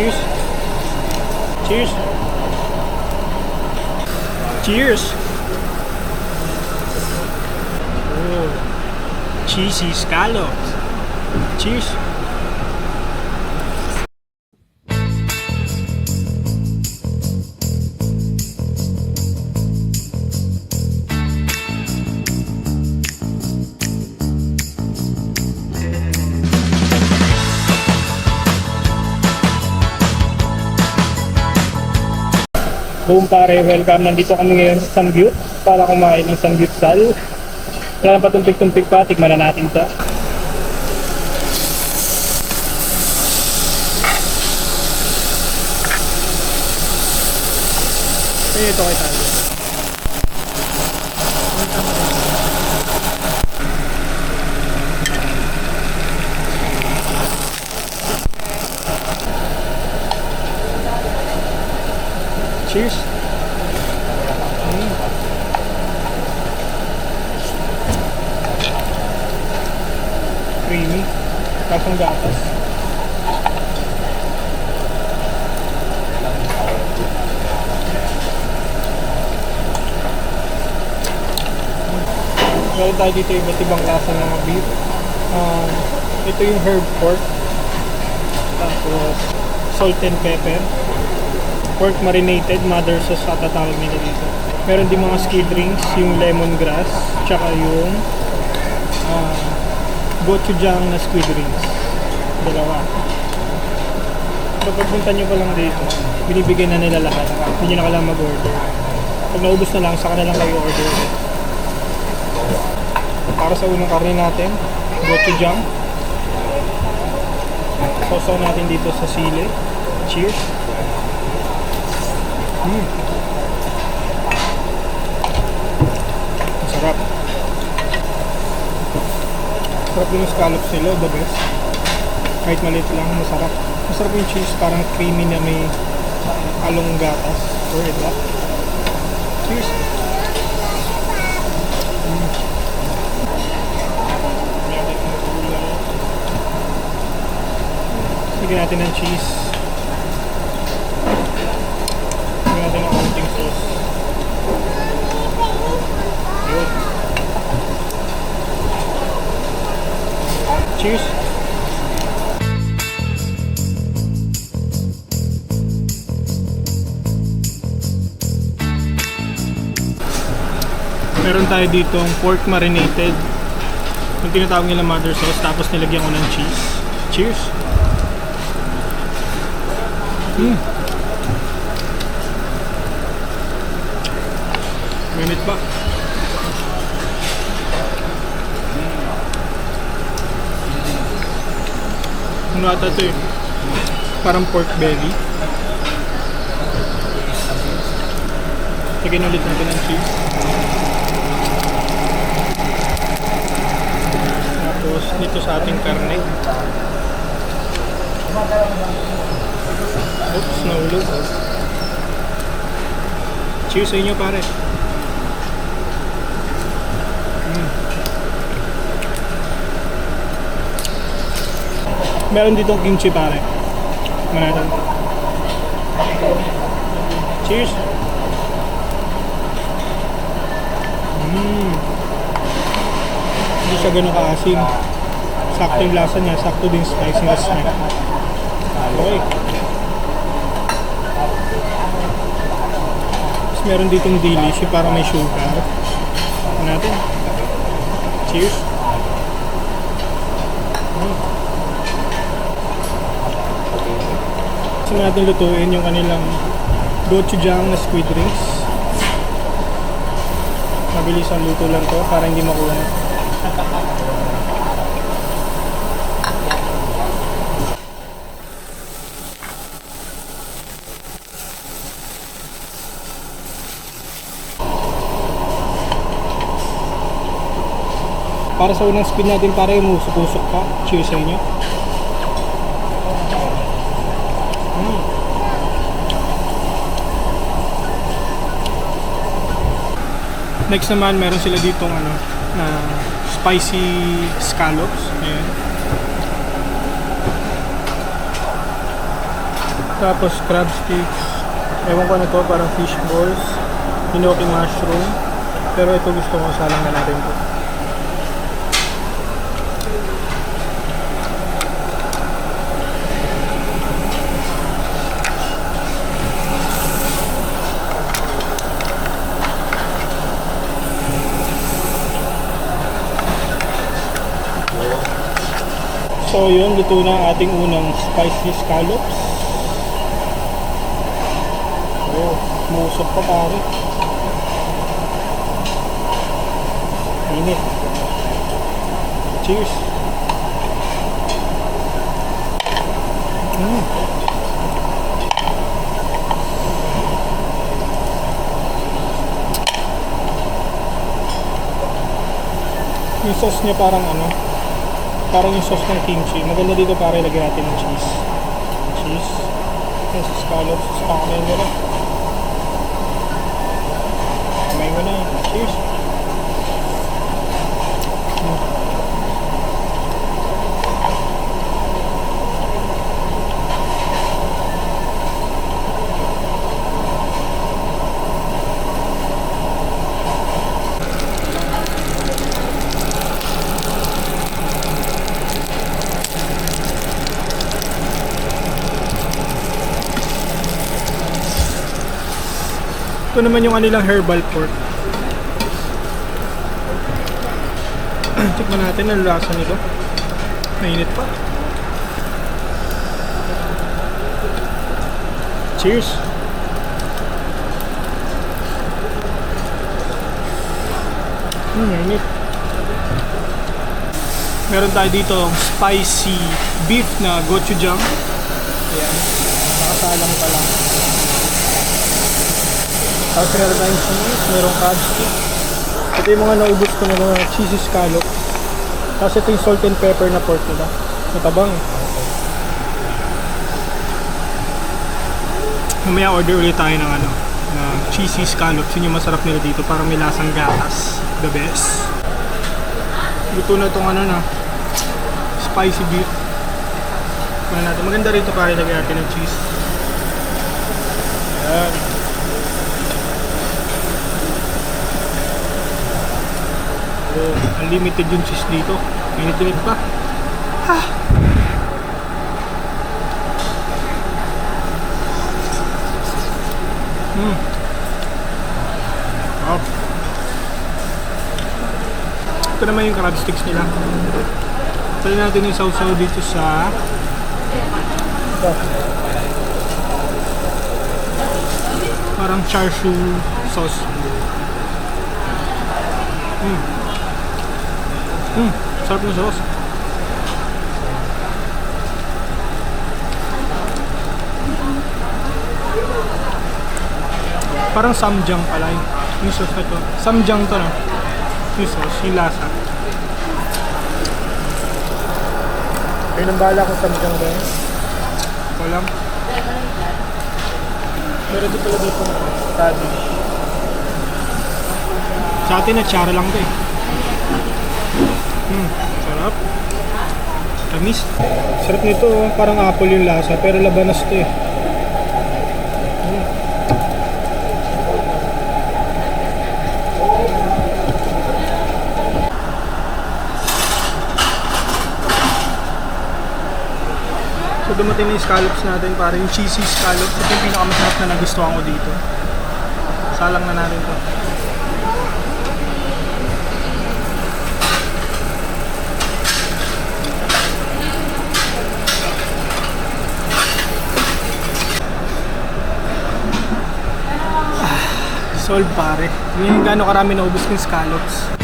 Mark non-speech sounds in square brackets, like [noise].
Cheers. Cheers. Cheers. Oh. Cheesy scallops. Cheers. Boom pare, welcome. Nandito kami ngayon sa Samgyup para kumain ng Samgyupsal. Wala nang patumpik-tumpik pa, tikman na natin ito. Eh, ito kay Talo. Cheers! Creamy. Tapos ang gatas. Meron tayo dito iba't ibang klase ng beef. Um, ito yung herb pork. Tapos salt and pepper. Pork marinated, mother sauce ata tawag nila dito. Meron din mga ski drinks, yung lemongrass, tsaka yung uh, gochujang na squid drinks. Dalawa. So pagpunta nyo pa lang dito, binibigyan na nila lahat. Hindi na kailangan mag-order. Pag naubos na lang, saka na lang kayo order. Para sa unang karne natin, gochujang. Sausaw natin dito sa sili. Cheers! Mm. Masarap. Sarap din yung scallops nila, the best. Kahit maliit lang, masarap. Masarap yung cheese, parang creamy na may along gatas or ito. Cheers! Mm. Sige natin ng cheese. Lagyan natin Yun. Cheers! Meron tayo dito pork marinated. Yung tinatawag nila mother sauce, tapos nilagyan ko ng cheese. Cheers! Mm. Minute pa. Ano ata ito eh? Parang pork belly. Lagyan ulit natin ng cheese. Tapos dito sa ating karne. Oops, nahulog. Cheers sa inyo pare. Meron ditong kimchi pare. Manatan. Cheers! Mmm. Hindi siya ganun kaasim. Sakto yung lasa niya, sakto din spiciness niya. Okay. Tapos meron ditong delish, parang may sugar. Ano natin? Cheers! Gusto natin lutuin yung kanilang gochujang na squid drinks. Mabilis ang luto lang to para hindi makunat. Para sa unang squid natin para yung musok-usok pa. Cheers sa inyo. Next naman, meron sila ditong ano, na spicy scallops. Ayan. Tapos crab sticks. Ewan ko na to, parang fish balls. Hinoki mushroom. Pero ito gusto ko, salang na natin to. So yun, luto na ang ating unang spicy scallops. Oh, musok pa pare. Init. Cheers. Mm. Yung sauce niya parang ano, parang yung sauce ng kimchi. Maganda dito para ilagay natin ng cheese. Cheese. Yung sa scallops. Sa na. Kamay mo na. Cheers. Ito naman yung kanilang herbal pork. [clears throat] Tikman natin ang lasa nito. Mainit pa. Cheers! Hmm, mainit. Meron tayo dito spicy beef na gochujang. Ayan. Nakasalang pa lang. Meron tayong cheese, merong crab stick. Ito yung mga naubos ko na mga cheesy scallop. Tapos ito yung salt and pepper na pork nila. Matabang. Mamaya order ulit tayo ng ano, na cheesy scallops. Yun yung masarap nila dito. Parang may lasang gatas. The best. Luto na itong ano na, spicy beef. Ano natin. Maganda rito para ilagay natin ng cheese. Ayan. Oh, unlimited yung cheese dito. Minit-minit pa. Ah. Mm. Oh. Ito naman yung crab sticks nila. Pwede natin yung sausaw dito sa. Parang char siu sauce. Mm. Mm, sarap ng sauce. Parang samjang pala yung, yung sauce na to. Samjang to no? Yung sauce, yung lasa. Kaya nang bahala kung samjang ba yun. Walang. Meron din pala dito na. Sa atin na chara lang to eh. Hmm, sarap. Tamis. Sarap nito, oh. parang apple yung lasa, pero labanas to eh. Hmm. So dumating na yung scallops natin, para yung cheesy scallops. Ito yung pinakamasarap na nagustuhan ko dito. Salang na natin to. Solve pare. Yun yung gano'ng karami naubos ng scallops.